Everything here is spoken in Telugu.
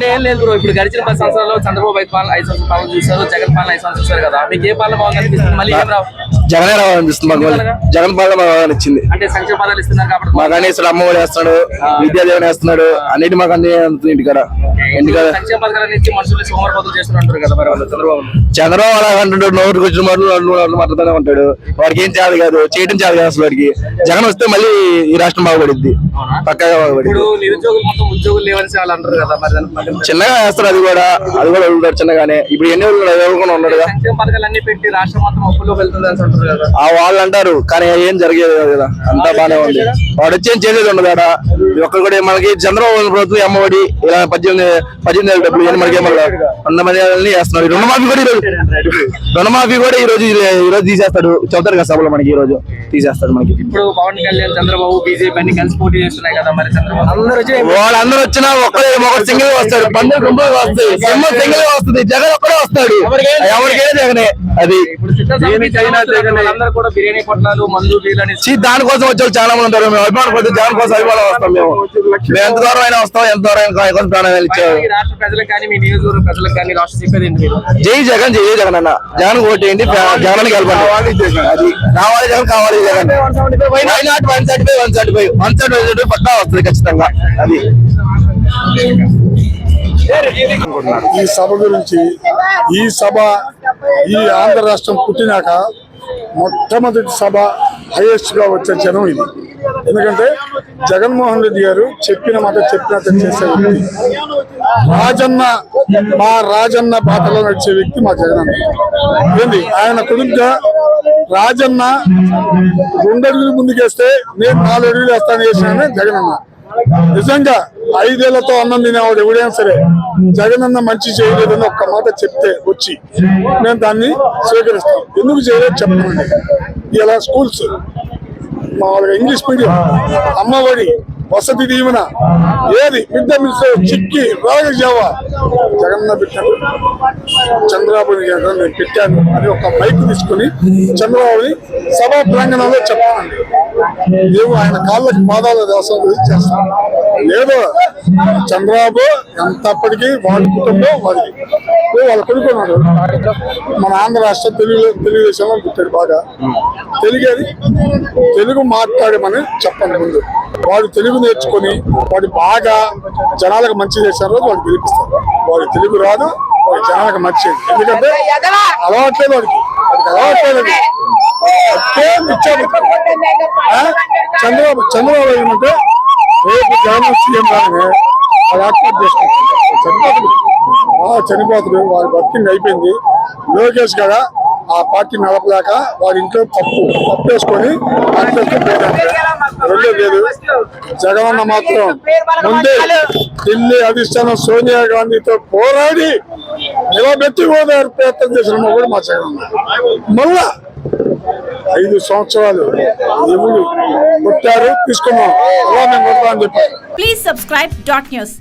అంటే ఏం లేదు బ్రో ఇప్పుడు గడిచిన పది సంవత్సరాల్లో చంద్రబాబు ఐదు పాలన ఐదు సంవత్సరాల పాలన చూసారు జగన్ పాలన ఐదు సంవత్సరాలు చూశారు కదా. మీకు ఏ పాలన బాగుంది అనిపిస్తుంది మళ్ళీ ఏం రావు? జగనే రావాలనిపిస్తుంది మాకు. జగన్ పాలన మాకు నచ్చింది మాకు అనేసి అమ్మఒడి వేస్తున్నాడు విద్యాదేవన్ వేస్తున్నాడు అన్నిటి మాకు అన్ని చేస్తున్నారు కదా మరి వాళ్ళు? చంద్రబాబు. అలా అంటాడు నోటికి వచ్చిన మాటలు మాట్లాడుతూనే ఉంటాడు. వాడికి ఏం చేయాలి కాదు చేయడం చేయాలి కాదు అసలు వాడికి. జగన్ వస్తే మళ్ళీ ఈ రాష్ట్రం బాగుపడిద్ది. పక్కగా కదా మరి చిన్నగా వేస్తారు అది కూడా అది కూడా చిన్నగానే. ఇప్పుడు ఎన్ని సంక్షేమ పథకాలు అన్ని పెట్టి రాష్ట్రం మొత్తం అప్పుల్లో వెళ్తుంది కదా ఆ వాళ్ళు అంటారు కానీ ఏం జరిగేది కాదు కదా అంతా బానే ఉంది. వాడు వచ్చి ఏం చేసేది ఉండదు ఆడ. ఒక్కరు కూడా మనకి చంద్రబాబు ప్రభుత్వం అమ్మఒడి ఇలా పద్దెనిమిది పద్దెనిమిది వేల డబ్బులు మనకి ఏమన్నా వంద మంది వేస్తున్నారు. రుణమాఫీ కూడా ఈరోజు రుణమాఫీ కూడా ఈ రోజు ఈ రోజు తీసేస్తాడు. చెప్తారు కదా సభలో మనకి ఈ రోజు తీసేస్తాడు మనకి. ఇప్పుడు పవన్ కళ్యాణ్ చంద్రబాబు బీజేపీ అన్ని కలిసి పోటీ చేస్తున్నాయి కదా మరి చంద్రబాబు. వాళ్ళందరూ వచ్చినా ఒక్కడే ఒక సింగిల్ వస్తాడు. పండుగ గుంపులు వస్తాయి సింగిల్ వస్తుంది. జగన్ ఒక్కడే వస్తాడు. ఎవరికైనా జగనే? అది. ఇప్పుడు చిత్తశుద్ధి జగన్ వస్తున్నారు. వాళ్ళందరూ కూడా బిర్యానీ పొట్లాలు మందు బీలని చీ దానికోసం వచ్చే చాలా మంది ఉంటారు. మేము అభిమానం కోసం అభిమానం వస్తాం మేము. మేము ఎంత దూరం అయినా వస్తాం ఎంత దూరం అయినా కోసం ప్రాణాలు ఇచ్చారు ఈ రాష్ట్ర ప్రజలకు కానీ మీ నియోజకవర్గ ప్రజలకు కానీ రాష్ట్ర చెప్పేది ఏంటి మీరు? జై జగన్ జై జగన్ అన్న. జగన్ ఓటేయండి జగన్ గెలపండి అది రావాలి జగన్. కావాలి Jagan why not one seventy five one seventy five one seventy five పక్కా వస్తుంది ఖచ్చితంగా. అది. ఈ సభ గురించి ఈ సభ ఈ ఆంధ్ర రాష్ట్రం పుట్టినాక మొట్టమొదటి సభ హైయెస్ట్గా వచ్చే జనం ఇది. ఎందుకంటే జగన్మోహన్ రెడ్డి గారు చెప్పిన మాట చెప్పినట్టు చేసే వ్యక్తి. రాజన్న మా రాజన్న బాటలో నడిచే వ్యక్తి మా జగనన్న ఏంది? ఆయన కుదురుగా రాజన్న రెండు అడుగులు ముందుకేస్తే నేను నాలుగు అడుగులు వేస్తాను చేసిన అన్న. నిజంగా ఐదేళ్ళతో అన్నం తినేవాడు ఎవడైనా సరే జగన్ అన్న మంచి చేయలేదని ఒక్క మాట చెప్తే వచ్చి నేను దాన్ని స్వీకరిస్తాను ఎందుకు చేయలేదు చెప్పండి. ఇలా స్కూల్స్ మామూలుగా ఇంగ్లీష్ మీడియం అమ్మఒడి వసతి దీవెన ఏది బిడ్డ మిల్స్ చిక్కి రాగజావ జగన్న పెట్టాను చంద్రబాబు నేను పెట్టాను అని ఒక బైక్ తీసుకుని చంద్రబాబుని సభా ప్రాంగణంలో చెప్పానండి ఏమో ఆయన కాళ్ళకి పాదాల దేవసం గురించి చేస్తాను లేదు చంద్రబాబు ఎంతప్పటికీ వాడి కుటుంబం వాడికి వాళ్ళ కొనుక్కున్నాడు మన ఆంధ్ర రాష్ట్ర తెలుగు తెలుగుదేశంలో పుట్టాడు బాగా. తెలుగు అది తెలుగు మాట్లాడమని చెప్పండి ముందు. వాడు తెలుగు నేర్చుకొని వాడు బాగా జనాలకు మంచి చేశారు వాడు గెలిపిస్తారు. వాడు తెలుగు రాదు వాడు జనాలకు మంచి చేయడు. ఎందుకంటే అలవాట్లేదు వాడికి. వాడికి అలవాట్లేదు. అది. చంద్రబాబు చంద్రబాబు ఏమంటే రేపు జగన్ సీఎం రాగానే అది ఆత్మహత్య చేసుకుంటారు చనిపోతుడు ఆ వారి బతికింగ్ అయిపోయింది. లోకేష్ కదా ఆ పార్టీ నడపలేక వారి ఇంట్లో తప్పు పప్పు వేసుకొని పార్టీకి పోయాడు. రెండో లేదు. జగనన్న మాత్రం ముందే ఢిల్లీ అధిష్టానం సోనియా గాంధీతో పోరాడి నిలబెట్టి ఓదారు ప్రయత్నం చేసిన కూడా మా జగన్ మళ్ళా ఐదు సంవత్సరాలు ఎవరు కొట్టారు తీసుకున్నాం. అలా మేము కొడతామని చెప్పారు. Please subscribe dot news